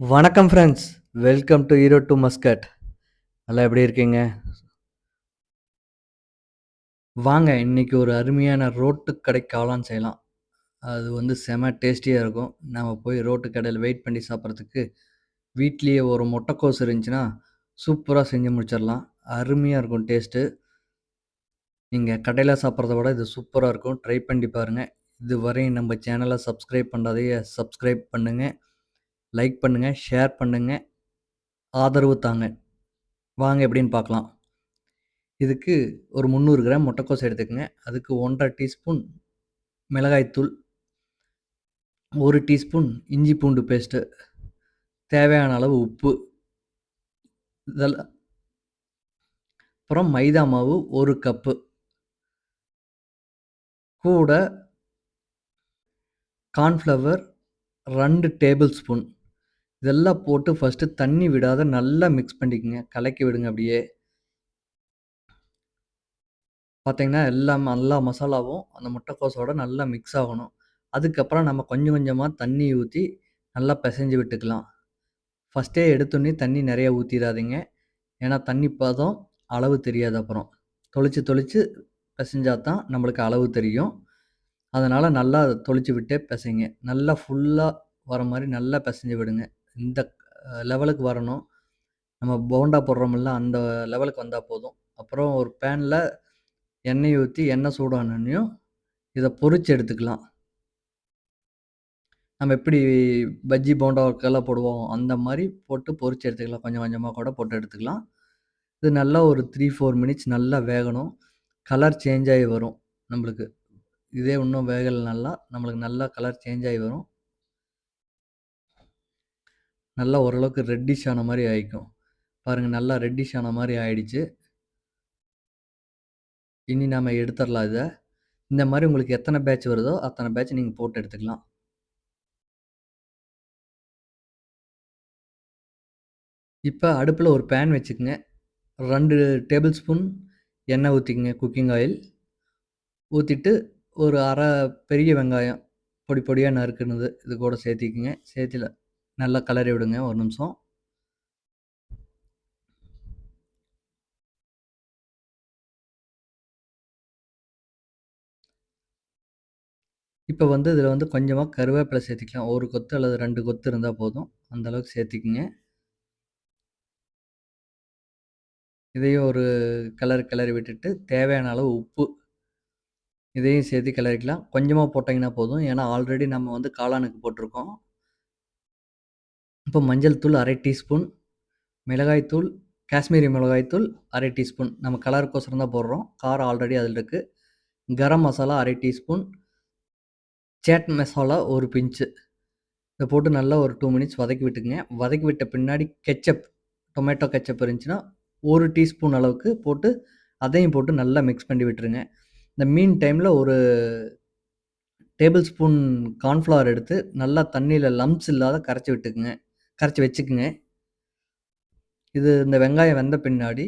வணக்கம் friends welcome to Erode Muscat நல்லா எப்படி இருக்கீங்க? வாங்க இன்னைக்கு ஒரு அருமையான ரோட்டு கடை காளான் செய்யலாம். அது வந்து செம டேஸ்டியாக இருக்கும். நம்ம போய் ரோட்டு கடையில் வெயிட் பண்ணி சாப்பிட்றதுக்கு வீட்லேயே ஒரு முட்டைக்கோஸ் இருந்துச்சுன்னா சூப்பராக செஞ்சு முடிச்சிடலாம். அருமையாக இருக்கும் டேஸ்ட்டு நீங்கள் கடையில் சாப்பிட்றத விட இது சூப்பராக இருக்கும். ட்ரை பண்ணி பாருங்கள் இது வரையும் நம்ம சேனலை சப்ஸ்கிரைப் பண்ணாதையே சப்ஸ்கிரைப் பண்ணுங்கள் லைக் பண்ணுங்கள் ஷேர் பண்ணுங்கள் ஆதரவு தாங்க. வாங்க எப்படின்னு பார்க்கலாம். இதுக்கு ஒரு முந்நூறு கிராம் முட்டைக்கோஸ் எடுத்துக்கங்க. அதுக்கு ஒன்றரை டீஸ்பூன் மிளகாய்த்தூள் ஒரு டீஸ்பூன் இஞ்சி பூண்டு பேஸ்ட்டு தேவையான அளவு உப்பு இதெல்லாம் அப்புறம் மைதா மாவு ஒரு கப்பு. கூட கார்ன்ஃப்ளவர் ரெண்டு டேபிள் ஸ்பூன் இதெல்லாம் போட்டு ஃபஸ்ட்டு தண்ணி விடாத நல்லா மிக்ஸ் பண்ணிக்கங்க. கலக்கி விடுங்க அப்படியே. பார்த்தீங்கன்னா எல்லாம் எல்லா மசாலாவும் அந்த முட்டைக்கோஸோட நல்லா மிக்ஸ் ஆகணும். அதுக்கப்புறம் நம்ம கொஞ்சம் கொஞ்சமாக தண்ணி ஊற்றி நல்லா பிசைஞ்சு விட்டுக்கலாம். ஃபஸ்ட்டே எடுத்தோன்னே தண்ணி நிறைய ஊற்றிடாதீங்க ஏன்னா தண்ணி பதம் அளவு தெரியாது அப்புறம். தொளிச்சு தொளிச்சு பிசைஞ்சா தான் நம்மளுக்கு அளவு தெரியும். அதனால் நல்லா தொளிச்சு விட்டே பிசைங்க. நல்லா ஃபுல்லாக வர மாதிரி நல்லா பிசைஞ்சு விடுங்க. இந்த லெவலுக்கு வரணும். நம்ம போண்டா போடுறோமில்ல அந்த லெவலுக்கு வந்தால் போதும். அப்புறம் ஒரு பேனில் எண்ணெய் ஊற்றி எண்ணெய் சூடானோடனையும் இதை பொறிச்சு எடுத்துக்கலாம். நம்ம எப்படி பஜ்ஜி போண்டாவுக்கெல்லாம் போடுவோம் அந்த மாதிரி போட்டு பொறிச்சு எடுத்துக்கலாம். கொஞ்சம் கொஞ்சமாக கூட போட்டு எடுத்துக்கலாம். இது நல்லா ஒரு த்ரீ ஃபோர் மினிட்ஸ் நல்லா வேகணும். கலர் சேஞ்ச் ஆகி வரும் நம்மளுக்கு. இதே இன்னும் வேகலை நல்லா நம்மளுக்கு நல்லா கலர் சேஞ்ச் ஆகி வரும். நல்லா ஓரளவுக்கு ரெட்டிஷ் ஆன மாதிரி ஆகிக்கும் பாருங்கள் நல்லா ரெட்டிஷ் ஆன மாதிரி ஆயிடுச்சு. இனி நாம் எடுத்துடலாம் இதை. இந்த மாதிரி உங்களுக்கு எத்தனை பேட்ச் வருதோ அத்தனை பேட்ச் நீங்கள் போட்டு எடுத்துக்கலாம். இப்போ அடுப்பில் ஒரு பேன் வச்சுக்கோங்க. ரெண்டு டேபிள் ஸ்பூன் எண்ணெய் ஊற்றிக்கங்க குக்கிங் ஆயில் ஊற்றிட்டு ஒரு அரை பெரிய வெங்காயம் பொடி பொடியாக நறுக்குனது இது கூட சேர்த்திக்குங்க. சேர்த்தில நல்லா கலரி விடுங்க ஒரு நிமிஷம். இப்போ வந்து இதில் வந்து கொஞ்சமாக கருவேப்பிலை சேர்த்திக்கலாம். ஒரு கொத்து அல்லது ரெண்டு கொத்து இருந்தால் போதும். அந்தளவுக்கு சேர்த்திக்குங்க. இதையும் ஒரு கலர் கிளறி விட்டுட்டு தேவையான அளவு உப்பு. இதையும் சேர்த்து கிளறிக்கலாம். கொஞ்சமாக போட்டிங்கன்னா போதும். ஏன்னா ஆல்ரெடி நம்ம வந்து காளானுக்கு போட்டிருக்கோம். இப்போ மஞ்சள் தூள் அரை டீஸ்பூன் மிளகாய்த்தூள் காஷ்மீரி மிளகாய்த்தூள் அரை டீஸ்பூன். நம்ம கலருக்கோசரம் தான் போடுறோம். காரம் ஆல்ரெடி அதில் இருக்குது கரம் மசாலா அரை டீஸ்பூன். சேட் மசாலா ஒரு பிஞ்சு. இதை போட்டு நல்லா ஒரு டூ மினிட்ஸ் வதக்கி விட்டுக்குங்க. வதக்கி விட்ட பின்னாடி கெச்சப் டொமேட்டோ கெச்சப் இருந்துச்சுன்னா ஒரு டீஸ்பூன் அளவுக்கு போட்டு அதையும் போட்டு நல்லா மிக்ஸ் பண்ணி விட்டுருங்க. இந்த மீன் டைமில் ஒரு டேபிள் ஸ்பூன் கார்ன்ஃப்ளவர் எடுத்து நல்லா தண்ணியில் லம்ஸ் இல்லாத கரைச்சி விட்டுக்குங்க. கரைச்சி வச்சுக்குங்க. இது இந்த வெங்காயம் வெந்த பின்னாடி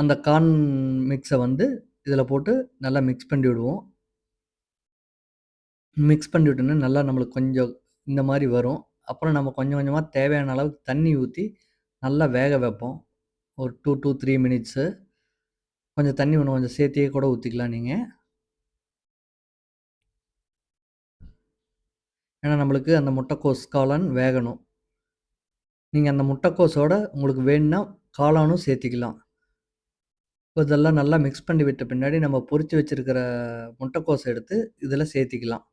அந்த கார்ன் மிக்ஸை வந்து இதில் போட்டு நல்லா மிக்ஸ் பண்ணி விடுவோம். மிக்ஸ் பண்ணி விட்டோன்னா நல்லா நம்மளுக்கு கொஞ்சம் இந்த மாதிரி வரும். அப்புறம் நம்ம கொஞ்சம் கொஞ்சமாக தேவையான அளவுக்கு தண்ணி ஊற்றி நல்லா வேக வைப்போம். ஒரு டூ டூ த்ரீ மினிட்ஸு கொஞ்சம் தண்ணி ஒன்று கொஞ்சம் சேர்த்தியே கூட ஊற்றிக்கலாம் நீங்கள் ஏன்னா நம்மளுக்கு அந்த முட்டைக்கோஸ் காளான் வேகணும். நீங்கள் அந்த முட்டைக்கோஸோட உங்களுக்கு வேணும்னா காளானும் சேர்த்திக்கலாம். இதெல்லாம் நல்லா மிக்ஸ் பண்ணி விட்ட பின்னாடி நம்ம பொறித்து வச்சுருக்கிற முட்டைக்கோஸை எடுத்து இதில் சேர்த்திக்கலாம்.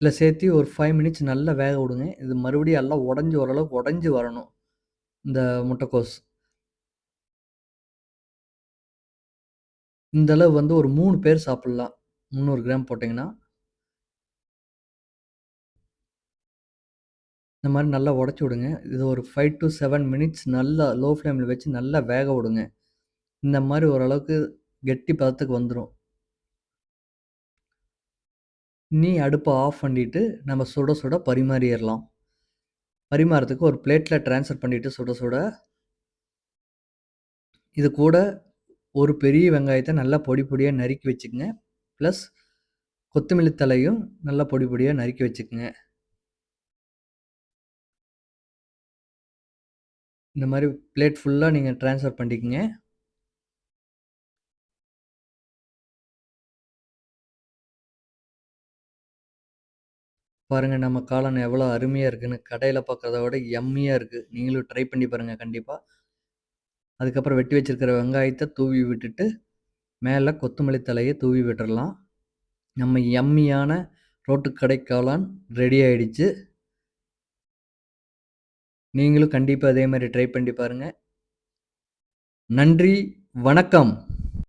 இதில் சேர்த்து ஒரு ஃபைவ் மினிட்ஸ் நல்லா வேக விடுங்க. இது மறுபடியும் எல்லாம் உடஞ்சி ஓரளவுக்கு உடஞ்சி வரணும். இந்த முட்டைக்கோஸ். இந்த அளவு வந்து ஒரு மூணு பேர் சாப்பிட்லாம். முந்நூறு கிராம் போட்டிங்கன்னா. இந்த மாதிரி நல்லா உடச்சி விடுங்க. இது ஒரு ஃபைவ் டு செவன் மினிட்ஸ் நல்லா லோ ஃப்ளேமில் வச்சு நல்லா வேக விடுங்க. இந்த மாதிரி ஓரளவுக்கு கெட்டி பதத்துக்கு வந்துடும் நீ அடுப்பை ஆஃப் பண்ணிவிட்டு நம்ம சுட சுட பரிமாறிடலாம். பரிமாறத்துக்கு ஒரு பிளேட்டில் ட்ரான்ஸ்ஃபர் பண்ணிவிட்டு சுட சுட இது கூட ஒரு பெரிய வெங்காயத்தை நல்லா பொடி பொடியாக நறுக்கி வச்சுக்கோங்க. ப்ளஸ் கொத்தமல்லி தழையும் நல்லா பொடி பொடியாக நறுக்கி வச்சுக்கோங்க. இந்த மாதிரி பிளேட் ஃபுல்லாக நீங்கள் ட்ரான்ஸ்ஃபர் பண்ணிக்கோங்க. பாருங்கள் நம்ம காளான் எவ்வளோ அருமையாக இருக்குன்னு. கடையில் பார்க்குறத விட எம்மியாக இருக்குது நீங்களும் ட்ரை பண்ணி பாருங்கள் கண்டிப்பாக அதுக்கப்புறம் வெட்டி வச்சிருக்கிற வெங்காயத்தை தூவி விட்டுட்டு, மேலே கொத்தமல்லி தலையை தூவி விட்டுறலாம். நம்ம எம்மியான ரோட்டு கடைக்காளான் ரெடி ஆயிடுச்சு. நீங்களும் கண்டிப்பாக அதே மாதிரி ட்ரை பண்ணி பாருங்கள் நன்றி, வணக்கம்.